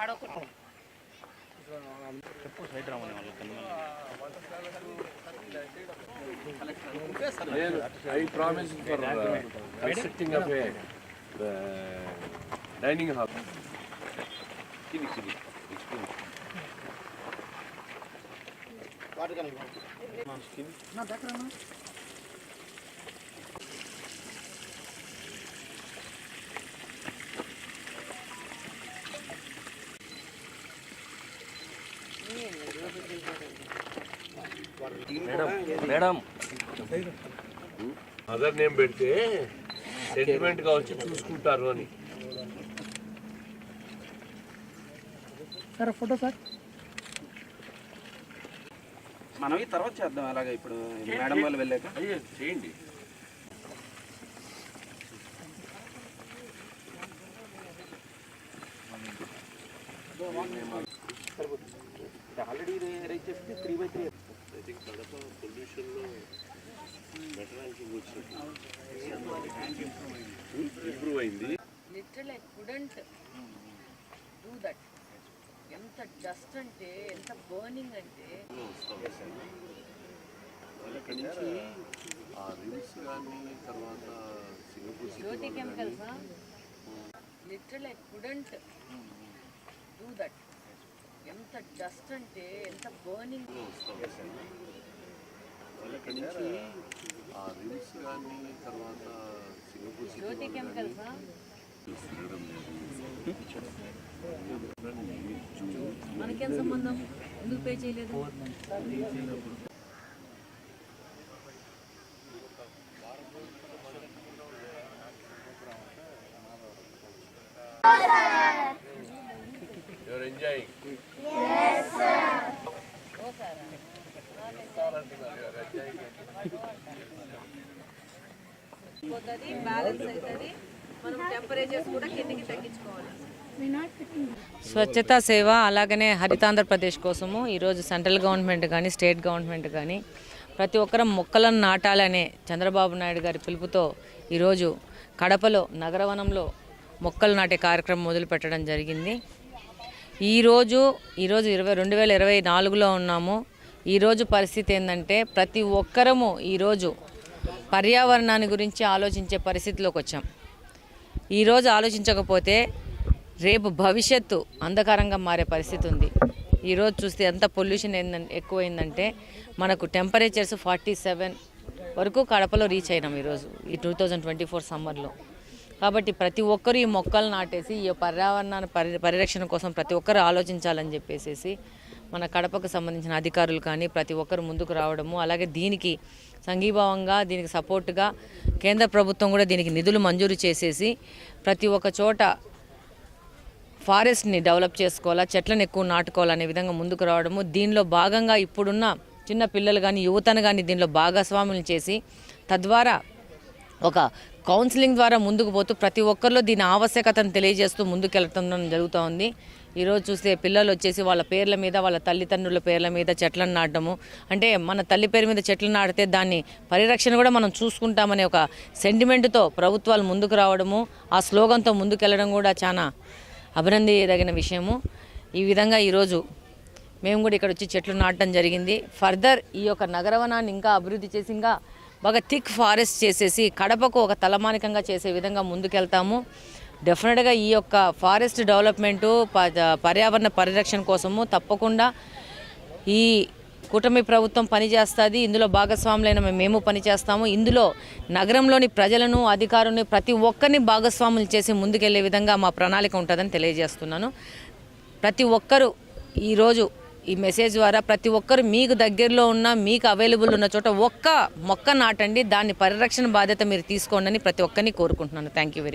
ఆడొకటి I promise for uh, constructing of a uh, dining hall. Kini, kini. Explain. Madam. Mother name పెడితే సెంటిమెంట్గా వచ్చి చూసుకుంటారు అని. Sir photo sir. మనం ఈ తర్వాత చేద్దాం అలాగే ఇప్పుడు మేడం వాళ్ళు వెళ్ళాక. చేయండి. ఆల్రెడీ రేట్ చేస్తే three by three think Kadapa పొల్యూషన్లో better ranking వచ్చినట్టు. ఇంప్రూవ్ అయింది. Literal I couldn't do that ఎంత డస్ట్ అంటే ఎంత బర్నింగ్ అంటే. అక్కడి నుంచి ఆ రిమ్స్ కానీ తర్వాత Singapore Jyothi chemicals literal I couldn't do that ఎంత డస్ట్ అంటే ఎంత బర్నింగ్. అక్కడి నుంచి ఆ రిమ్స్ కానీ తర్వాత సింగపూర్ జ్యోతి కెమికల్స్ మనకేం సంబంధం? ఎందుకు పే చేయలేదు? పోతుంది బ్యాలెన్స్ అవుతుంది మనం టెంపరేచర్స్ కూడా కిందికి తగ్గించుకోవాలి. స్వచ్ఛతా సేవ అలాగనే హరితాంధ్రప్రదేశ్ కోసము ఈరోజు సెంట్రల్ గవర్నమెంట్ కానీ స్టేట్ గవర్నమెంట్ కానీ ప్రతి ఒక్కరం మొక్కలను నాటాలనే చంద్రబాబు నాయుడు గారి పిలుపుతో ఈరోజు కడపలో నగరవనంలో మొక్కలు నాటే కార్యక్రమం మొదలు పెట్టడం జరిగింది. ఈరోజు ఈరోజు ఇరవై రెండు వేల ఇరవై నాలుగులో ఉన్నాము. ఈరోజు పరిస్థితి ఏంటంటే ప్రతి ఒక్కరము ఈరోజు పర్యావరణాన్ని గురించి ఆలోచించే పరిస్థితిలోకి వచ్చాం. ఈరోజు ఆలోచించకపోతే రేపు భవిష్యత్తు అంధకారంగా మారే పరిస్థితి ఉంది. ఈరోజు చూస్తే ఎంత పొల్యూషన్ ఏందంటే ఎక్కువైందంటే మనకు టెంపరేచర్స్ ఫార్టీ సెవెన్ వరకు కడపలో రీచ్ అయినాం ఈరోజు ఈ టూ థౌజండ్ ట్వంటీ ఫోర్ సమ్మర్లో. కాబట్టి ప్రతి ఒక్కరు ఈ మొక్కలు నాటేసి ఈ పర్యావరణాన్ని పరి పరిరక్షణ కోసం ప్రతి ఒక్కరు ఆలోచించాలని చెప్పేసి మన కడపకు సంబంధించిన అధికారులు కానీ ప్రతి ఒక్కరు ముందుకు రావడము అలాగే దీనికి సంఘీభావంగా దీనికి సపోర్టుగా కేంద్ర ప్రభుత్వం కూడా దీనికి నిధులు మంజూరు చేసేసి ప్రతి ఒక్క చోట ఫారెస్ట్ని డెవలప్ చేసుకోవాలా చెట్లను ఎక్కువ నాటుకోవాలనే విధంగా ముందుకు రావడము దీనిలో భాగంగా ఇప్పుడున్న చిన్న పిల్లలు కానీ యువతను కానీ దీనిలో భాగస్వాములు చేసి తద్వారా ఒక కౌన్సిలింగ్ ద్వారా ముందుకు పోతూ ప్రతి ఒక్కరిలో దీని ఆవశ్యకతను తెలియజేస్తూ ముందుకెళ్ళటం జరుగుతూ ఉంది. ఈరోజు చూస్తే పిల్లలు వచ్చేసి వాళ్ళ పేర్ల మీద వాళ్ళ తల్లిదండ్రుల పేర్ల మీద చెట్లను నాటము అంటే మన తల్లి పేరు మీద చెట్లు నాటితే దాన్ని పరిరక్షణ కూడా మనం చూసుకుంటామనే ఒక సెంటిమెంట్తో ప్రభుత్వాలు ముందుకు రావడము ఆ స్లోగన్తో ముందుకెళ్ళడం కూడా చాలా అభినందించదగిన విషయము. ఈ విధంగా ఈరోజు మేము కూడా ఇక్కడ వచ్చి చెట్లు నాటడం జరిగింది. ఫర్దర్ ఈ యొక్క నగరవనాన్ని ఇంకా అభివృద్ధి చేసి ఇంకా బాగా థిక్ ఫారెస్ట్ చేసేసి కడపకు ఒక తలమానికంగా చేసే విధంగా ముందుకెళ్తాము. డెఫినెట్గా ఈ యొక్క ఫారెస్ట్ డెవలప్మెంటు ప- పర్యావరణ పరిరక్షణ కోసము తప్పకుండా ఈ కూటమి ప్రభుత్వం పనిచేస్తుంది. ఇందులో భాగస్వాములైన మేము పనిచేస్తాము. ఇందులో నగరంలోని ప్రజలను అధికారులను ప్రతి ఒక్కరిని భాగస్వాములు చేసి ముందుకెళ్ళే విధంగా మా ప్రణాళిక ఉంటుందని తెలియజేస్తున్నాను. ప్రతి ఒక్కరూ ఈరోజు ఈ మెసేజ్ ద్వారా ప్రతి ఒక్కరు మీకు దగ్గరలో ఉన్న మీకు అవైలబుల్ ఉన్న చోట ఒక్క మొక్క నాటండి. దాని పరిరక్షణ బాధ్యత మీరు తీసుకోండి అని ప్రతి ఒక్కరిని కోరుకుంటున్నాను. Thank you very